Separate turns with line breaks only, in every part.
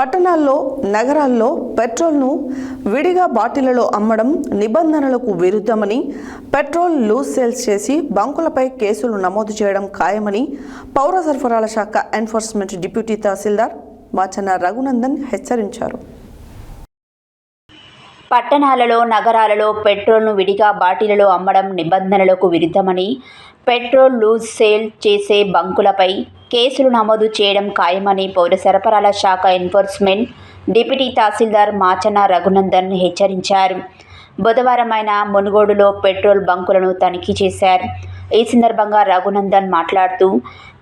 పట్టణాల్లో నగరాల్లో పెట్రోల్ను విడిగా బాటిళ్ళలో అమ్మడం నిబంధనలకు విరుద్ధమని పెట్రోల్ లూజ్ సేల్స్ చేసి బంకులపై కేసులు నమోదు చేయడం ఖాయమని పౌర సరఫరాల శాఖ ఎన్ఫోర్స్మెంట్ డిప్యూటీ తహసీల్దార్ మాచన రఘునందన్ హెచ్చరించారు.
పట్టణాలలో నగరాలలో పెట్రోల్ను విడిగా బాటిలలో అమ్మడం నిబంధనలకు విరుద్ధమని పెట్రోల్ లూజ్ సేల్ చేసే బంకులపై కేసులు నమోదు చేయడం ఖాయమని పౌర సరఫరాల శాఖ ఎన్ఫోర్స్మెంట్ డిప్యూటీ తహసీల్దార్ మాచన రఘునందన్ హెచ్చరించారు. బుధవారం ఆయన మునుగోడులో పెట్రోల్ బంకులను తనిఖీ చేశారు. ఈ సందర్భంగా రఘునందన్ మాట్లాడుతూ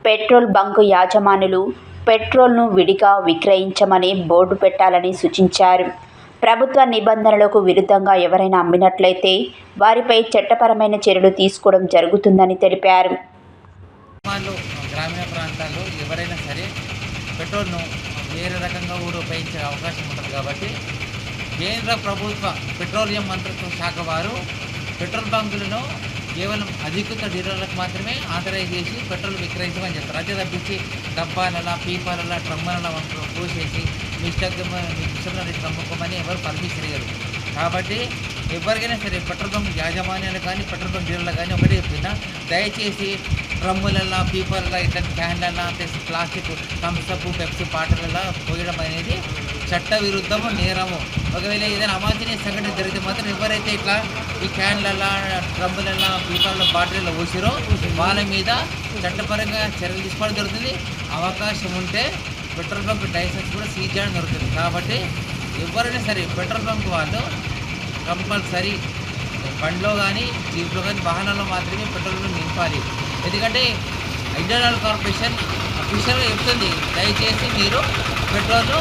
పెట్రోల్ బంకు యాజమానులు పెట్రోల్ను విడిగా విక్రయించమని బోర్డు పెట్టాలని సూచించారు. ప్రభుత్వ నిబంధనలకు విరుద్ధంగా ఎవరైనా అమ్మినట్లయితే వారిపై చట్టపరమైన చర్యలు తీసుకోవడం జరుగుతుందని తెలిపారు.
గ్రామీణ ప్రాంతాల్లో ఎవరైనా సరే పెట్రోల్ను వేరే రకంగా కూడా ఉపయోగించే అవకాశం ఉంటుంది కాబట్టి కేంద్ర ప్రభుత్వ పెట్రోలియం మంత్రిత్వ శాఖ వారు పెట్రోల్ బంకులను కేవలం అధికృత డీలర్లకు మాత్రమే ఆథరైజ్ చేసి పెట్రోల్ విక్రయించమని చెప్తారు. అదే తప్పించి డబ్బాలలా ట్రమ్మలలో వంటలు పోసేసి మీ ఇష్టం మీ ఎవరు పర్మిషన్ ఇవ్వరు కాబట్టి ఎవరికైనా సరే పెట్రోల్ బంక్ యాజమాన్యాలు కానీ పెట్రోల్ బంక్ డీలర్లు కానీ ఒకటి చెప్పినా దయచేసి డ్రమ్ములల్లో పీపర్లలో ఇట్లాంటి క్యాన్లల్లో plus plastic Thums Up Pepsi పాటలల్లో పోయడం అనేది చట్ట విరుద్ధము నేరము. ఒకవేళ ఏదైనా అమాచనీయ సంఘటన జరిగితే మాత్రం ఎవరైతే ఇట్లా ఈ క్యాన్లల్లో డ్రమ్ములల్లా పీపర్ల బాటిల్లో పోసిరో వాళ్ళ మీద చట్టపరంగా చర్యలు తీసుకోవడం జరుగుతుంది. అవకాశం ఉంటే పెట్రోల్ బంక్ లైసెన్స్ సీజ్ చేయడం జరుగుతుంది కాబట్టి ఎవరైనా సరే పెట్రోల్ బంక్ వాళ్ళు కంపల్సరీ బండ్లో కానీ జీప్లో కానీ వాహనాల్లో మాత్రమే పెట్రోల్ నింపాలి. ఎందుకంటే ఇంటర్నల్ కార్పొరేషన్ అఫీషియల్గా చెప్తుంది దయచేసి మీరు పెట్రోల్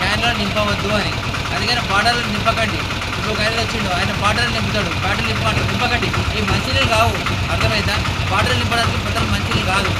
క్యాన్లో నింపవద్దు అని. అందుకని బార్డర్లో నింపకండి. ఇప్పుడు ఒక ఆయన వచ్చిండు ఆయన బార్డర్ నింపుతాడు. బాటిల్ నింపమంటారు నింపకండి. ఈ మంచినీళ్ళు కావు అర్థమైందా? బార్డర్ నింపడానికి పెట్రోల్ మంచినీళ్ళు కాదు.